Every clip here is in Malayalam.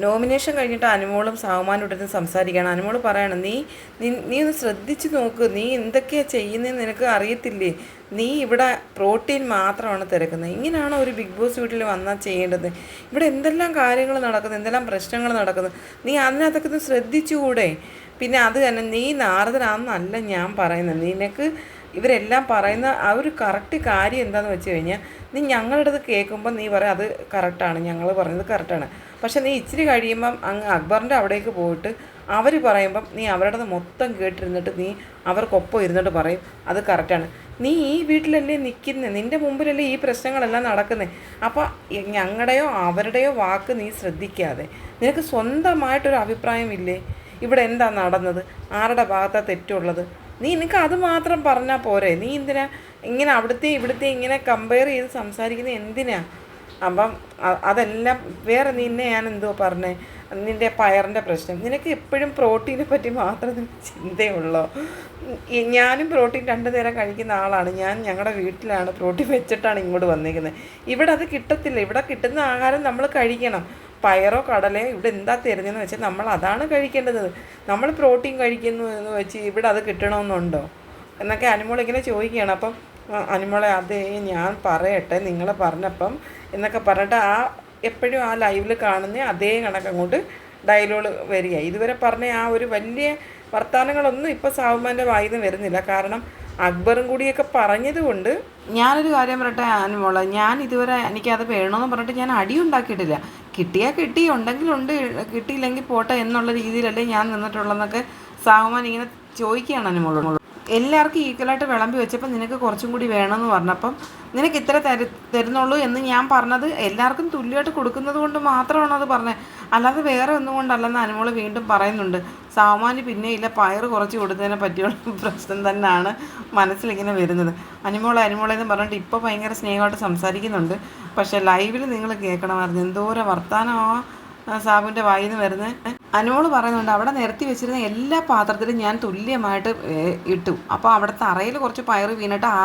നോമിനേഷൻ കഴിഞ്ഞിട്ട് അനുമോളും സാവുമാനോടത്ത് സംസാരിക്കുകയാണ്. അനുമോൾ പറയണം നീ- നീ ഒന്ന് ശ്രദ്ധിച്ച് നോക്ക്. നീ എന്തൊക്കെയാണ് ചെയ്യുന്നതെന്ന് നിനക്ക് അറിയത്തില്ലേ? നീ ഇവിടെ പ്രോട്ടീൻ മാത്രമാണ് തിരക്കുന്നത്. ഇങ്ങനെയാണോ ഒരു ബിഗ് ബോസ് വീട്ടിൽ വന്നാൽ ചെയ്യേണ്ടത്? ഇവിടെ എന്തെല്ലാം കാര്യങ്ങൾ നടക്കുന്നു? എന്തെല്ലാം പ്രശ്നങ്ങൾ നടക്കുന്നു? നീ അതിനകത്തൊക്കെ ഒന്ന് ശ്രദ്ധിച്ചുകൂടെ? പിന്നെ അത് തന്നെ നീ നാരദനാണെന്നല്ല ഞാൻ പറയുന്നത്. നിനക്ക് ഇവരെല്ലാം പറയുന്ന ആ ഒരു കറക്റ്റ് കാര്യം എന്താണെന്ന് വെച്ച് കഴിഞ്ഞാൽ നീ ഞങ്ങളുടെ അത് കേൾക്കുമ്പോൾ നീ പറയും അത് കറക്റ്റാണ് ഞങ്ങൾ പറഞ്ഞത് കറക്റ്റാണ് പക്ഷേ നീ ഇച്ചിരി കഴിയുമ്പം അങ്ങ് അക്ബറിന്റെ അവിടേക്ക് പോയിട്ട് അവർ പറയുമ്പം നീ അവരുടെ മൊത്തം കേട്ടിരുന്നിട്ട് നീ അവർക്കൊപ്പം ഇരുന്നിട്ട് പറയും അത് കറക്റ്റാണ് നീ ഈ വീട്ടിലല്ലേ നിൽക്കുന്നത് നിന്റെ മുമ്പിലല്ലേ ഈ പ്രശ്നങ്ങളെല്ലാം നടക്കുന്നത് അപ്പോൾ ഞങ്ങളുടെയോ അവരുടെയോ വാക്ക് നീ ശ്രദ്ധിക്കാതെ നിനക്ക് സ്വന്തമായിട്ടൊരു അഭിപ്രായമില്ലേ ഇവിടെ എന്താ നടന്നത്? ആരുടെ ഭാഗത്താണ് തെറ്റുള്ളത്? നീ നിനക്ക് അത് മാത്രം പറഞ്ഞാൽ പോരെ. നീ എന്തിനാ ഇങ്ങനെ അവിടുത്തെ ഇവിടുത്തെ ഇങ്ങനെ കമ്പയർ ചെയ്ത് സംസാരിക്കുന്നത് എന്തിനാ? അപ്പം അതെല്ലാം വേറെ നിന്നെ ഞാൻ എന്തോ പറഞ്ഞേ. നിന്റെ പയറിന്റെ പ്രശ്നം. നിനക്ക് എപ്പോഴും പ്രോട്ടീനെ പറ്റി മാത്രം ചിന്തയുള്ളോ? ഞാനും പ്രോട്ടീൻ രണ്ടു നേരം കഴിക്കുന്ന ആളാണ്. ഞാൻ ഞങ്ങളുടെ വീട്ടിലാണ് പ്രോട്ടീൻ വെച്ചിട്ടാണ് ഇങ്ങോട്ട് വന്നിരിക്കുന്നത് ഇവിടെ അത് കിട്ടത്തില്ല. ഇവിടെ കിട്ടുന്ന ആഹാരം നമ്മൾ കഴിക്കണം. പയറോ കടലയോ ഇവിടെ എന്താ തരുന്നതെന്ന് വെച്ചാൽ നമ്മൾ അതാണ് കഴിക്കേണ്ടത്. നമ്മൾ പ്രോട്ടീൻ കഴിക്കുന്നു എന്ന് വെച്ച് ഇവിടെ അത് കിട്ടണമെന്നുണ്ടോ? എന്നൊക്കെ അനുമോൾ ഇങ്ങനെ ചോദിക്കുകയാണ്. അപ്പം അനുമോളെ അതേ ഞാൻ പറയട്ടെ നിങ്ങൾ പറഞ്ഞപ്പം എന്നൊക്കെ പറഞ്ഞിട്ട് ആ എപ്പോഴും ആ ലൈവിൽ കാണുന്ന അതേ കണക്ക് അങ്ങോട്ട് ഡയലോഗ് വരിക. ഇതുവരെ പറഞ്ഞ ആ ഒരു വലിയ വർത്തമാനങ്ങളൊന്നും ഇപ്പോൾ സാവുമാന്റെ വായിൽ വരുന്നില്ല. കാരണം അക്ബറും കൂടിയൊക്കെ പറഞ്ഞത് കൊണ്ട് ഞാനൊരു കാര്യം പറയട്ടെ അനുമോളെ ഞാൻ ഇതുവരെ എനിക്കത് വേണമെന്ന് പറഞ്ഞിട്ട് ഞാൻ അടി ഉണ്ടാക്കിയിട്ടില്ല കിട്ടിയാൽ കിട്ടി ഉണ്ടെങ്കിലുണ്ട് കിട്ടിയില്ലെങ്കിൽ പോട്ടെ എന്നുള്ള രീതിയിലല്ലേ ഞാൻ നിന്നിട്ടുള്ളതെന്നൊക്കെ സാഹുമാൻ ഇങ്ങനെ ചോദിക്കുകയാണ് അനുമോളോട് എല്ലാവർക്കും ഈക്വലായിട്ട് വിളമ്പി വെച്ചപ്പോൾ നിനക്ക് കുറച്ചും കൂടി വേണമെന്ന് പറഞ്ഞപ്പം നിനക്ക് ഇത്ര തരു തരുന്നുള്ളൂ എന്ന് ഞാൻ പറഞ്ഞത് എല്ലാവർക്കും തുല്യമായിട്ട് കൊടുക്കുന്നത് കൊണ്ട് മാത്രമാണ് അത് പറഞ്ഞത്. അല്ലാതെ വേറെ ഒന്നും കൊണ്ടല്ലെന്ന് അനുമോൾ വീണ്ടും പറയുന്നുണ്ട്. സാമാന്യ പിന്നെ ഇല്ല പയറ് കുറച്ച് കൊടുത്തതിനെ പറ്റിയുള്ള പ്രശ്നം തന്നെയാണ് മനസ്സിലിങ്ങനെ വരുന്നത്. അനുമോളെ അനുമോളെ എന്ന് പറഞ്ഞിട്ട് ഇപ്പോൾ ഭയങ്കര സ്നേഹമായിട്ട് സംസാരിക്കുന്നുണ്ട്. പക്ഷേ ലൈവിൽ നിങ്ങൾ കേൾക്കണമായിരുന്നു എന്തോരം വർത്താനമാ സാബുവിന്റെ വായിൽ നിന്ന് വരുന്നത് അനുമോൾ പറയുന്നുണ്ട് അവിടെ നിരത്തി വെച്ചിരുന്ന എല്ലാ പാത്രത്തിലും ഞാൻ തുല്യമായിട്ട് ഇട്ടു. അപ്പോൾ അവിടെ തറയിൽ കുറച്ച് പയർ വീണിട്ട് ആ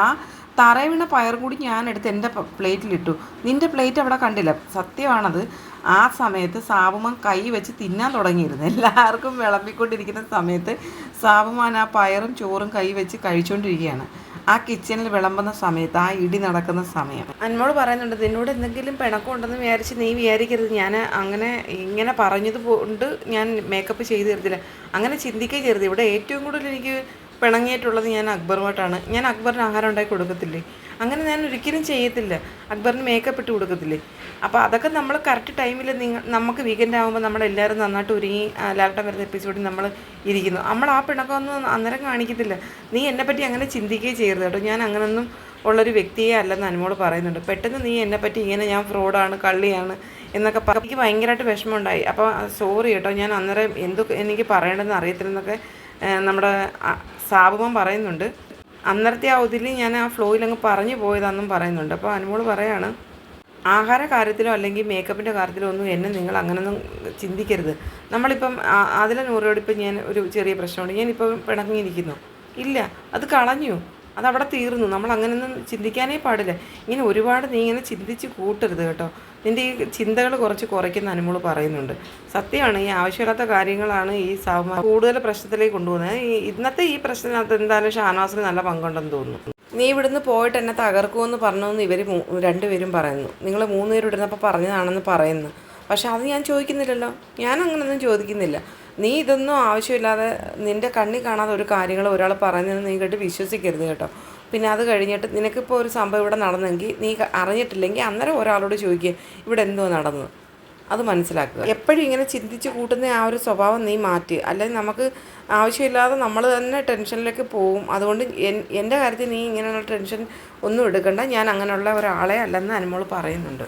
തറ വീണ പയർ കൂടി ഞാൻ എടുത്ത് എന്റെ പ്ലേറ്റിലിട്ടു. നിന്റെ പ്ലേറ്റ് അവിടെ കണ്ടില്ല. സത്യമാണത്. ആ സമയത്ത് സാബുമാൻ കൈ വെച്ച് തിന്നാൻ തുടങ്ങിയിരുന്നു. എല്ലാവർക്കും വിളമ്പിക്കൊണ്ടിരിക്കുന്ന സമയത്ത് സാബുമാൻ ആ പയറും ചോറും കൈ വെച്ച് കഴിച്ചുകൊണ്ടിരിക്കുകയാണ് ആ കിച്ചണിൽ വിളമ്പുന്ന സമയത്ത് ആ ഇടി നടക്കുന്ന സമയം. എന്നോട് പറയുന്നുണ്ട് നിന്നോട് എന്തെങ്കിലും പിണക്കമുണ്ടെന്ന് വിചാരിച്ച് നീ വിചാരിക്കരുത്. ഞാൻ അങ്ങനെ ഇങ്ങനെ പറഞ്ഞത് കൊണ്ട് ഞാൻ മേക്കപ്പ് ചെയ്ത് തരത്തില്ല അങ്ങനെ ചിന്തിക്കേ ചെയ്യരുത്. ഇവിടെ ഏറ്റവും കൂടുതൽ എനിക്ക് പിണങ്ങിയിട്ടുള്ളത് ഞാൻ അക്ബറുമായിട്ടാണ്. ഞാൻ അക്ബറിന് ആഹാരം ഉണ്ടാക്കി കൊടുക്കത്തില്ലേ? അങ്ങനെ ഞാൻ ഒരിക്കലും ചെയ്യത്തില്ല. അക്ബറിന് മേക്കപ്പ് ഇട്ട് കൊടുക്കത്തില്ലേ? അപ്പോൾ അതൊക്കെ നമ്മൾ കറക്റ്റ് ടൈമിൽ നിങ്ങൾ നമുക്ക് വീക്കെൻഡ് ആകുമ്പോൾ നമ്മളെല്ലാവരും നന്നായിട്ട് ഒരുങ്ങി ലാലട്ടം വരുന്ന എപ്പിസോഡിൽ നമ്മൾ ഇരിക്കുന്നു. നമ്മൾ ആ പിണക്കമൊന്നും അന്നേരം കാണിക്കത്തില്ല. നീ എന്നെപ്പറ്റി അങ്ങനെ ചിന്തിക്കുകയും ചെയ്യരുത് കേട്ടോ. ഞാൻ അങ്ങനൊന്നും ഉള്ളൊരു വ്യക്തിയെ അല്ലെന്ന് അനുമോൾ പറയുന്നുണ്ട്. പെട്ടെന്ന് നീ എന്നെപ്പറ്റി ഇങ്ങനെ ഞാൻ ഫ്രോഡാണ് കള്ളിയാണ് എന്നൊക്കെ എനിക്ക് ഭയങ്കരമായിട്ട് വിഷമമുണ്ടായി. അപ്പോൾ സോറി കേട്ടോ. ഞാൻ അന്നേരം എന്തൊക്കെ എനിക്ക് പറയേണ്ടതെന്ന് അറിയത്തില്ലെന്നൊക്കെ നമ്മുടെ സാബുമം പറയുന്നുണ്ട് അന്നത്തെ ആ ഒതിൽ ഞാൻ ആ ഫ്ലോയിൽ അങ്ങ് പറഞ്ഞു പോയതാണെന്നും പറയുന്നുണ്ട്. അപ്പോൾ അനുമോൾ പറയാണ് ആഹാര കാര്യത്തിലോ അല്ലെങ്കിൽ മേക്കപ്പിന്റെ കാര്യത്തിലോ ഒന്നും എന്നെ നിങ്ങൾ അങ്ങനൊന്നും ചിന്തിക്കരുത്. നമ്മളിപ്പം അതിലെ നൂറോട് ഇപ്പം ഞാൻ ഒരു ചെറിയ പ്രശ്നമുണ്ട്. ഞാനിപ്പം പിണങ്ങിയിരിക്കുന്നു. ഇല്ല അത് കളഞ്ഞു. അതവിടെ തീർന്നു. നമ്മൾ അങ്ങനെയൊന്നും ചിന്തിക്കാനേ പാടില്ല. ഇങ്ങനെ ഒരുപാട് നീ ഇങ്ങനെ ചിന്തിച്ച് കൂട്ടരുത് കേട്ടോ. നിന്റെ ഈ ചിന്തകൾ കുറച്ച് കുറയ്ക്കുന്ന അനുമോൾ പറയുന്നുണ്ട്. സത്യമാണ് ഈ ആവശ്യമില്ലാത്ത കാര്യങ്ങളാണ് ഈ സാമ കൂടുതൽ പ്രശ്നത്തിലേക്ക് കൊണ്ടുപോകുന്നത്. ഈ ഇന്നത്തെ ഈ പ്രശ്നത്തിനകത്ത് എന്തായാലും ഷാനവാസിന് നല്ല പങ്കുണ്ടെന്ന് തോന്നുന്നു. നീ ഇവിടുന്ന് പോയിട്ട് എന്നെ തകർക്കുമെന്ന് പറഞ്ഞെന്ന് ഇവർ രണ്ടുപേരും പറയുന്നു. നിങ്ങൾ മൂന്ന് പേരും ഇടുന്നപ്പോൾ പറഞ്ഞതാണെന്ന് പറയുന്നു. പക്ഷെ അത് ഞാൻ ചോദിക്കുന്നില്ലല്ലോ. ഞാൻ അങ്ങനെയൊന്നും ചോദിക്കുന്നില്ല. നീ ഇതൊന്നും ആവശ്യമില്ലാതെ നിന്റെ കണ്ണി കാണാതെ ഒരു കാര്യങ്ങൾ ഒരാൾ പറയുന്നത് നീ കേട്ട് വിശ്വസിക്കരുത് കേട്ടോ. പിന്നെ അത് കഴിഞ്ഞിട്ട് നിനക്കിപ്പോൾ ഒരു സംഭവം ഇവിടെ നടന്നെങ്കിൽ നീ അറിഞ്ഞിട്ടില്ലെങ്കിൽ അന്നേരം ഒരാളോട് ചോദിക്കുക ഇവിടെ എന്തോ നടന്നു? അത് മനസ്സിലാക്കുക. എപ്പോഴും ഇങ്ങനെ ചിന്തിച്ച് കൂട്ടുന്ന ആ ഒരു സ്വഭാവം നീ മാറ്റി. അല്ലെങ്കിൽ നമുക്ക് ആവശ്യമില്ലാതെ നമ്മൾ തന്നെ ടെൻഷനിലേക്ക് പോവും. അതുകൊണ്ട് എന്റെ കാര്യത്തിൽ നീ ഇങ്ങനെയുള്ള ടെൻഷൻ ഒന്നും എടുക്കണ്ട. ഞാൻ അങ്ങനെയുള്ള ഒരാളെ അല്ലെന്ന് അനുമോൾ പറയുന്നുണ്ട്.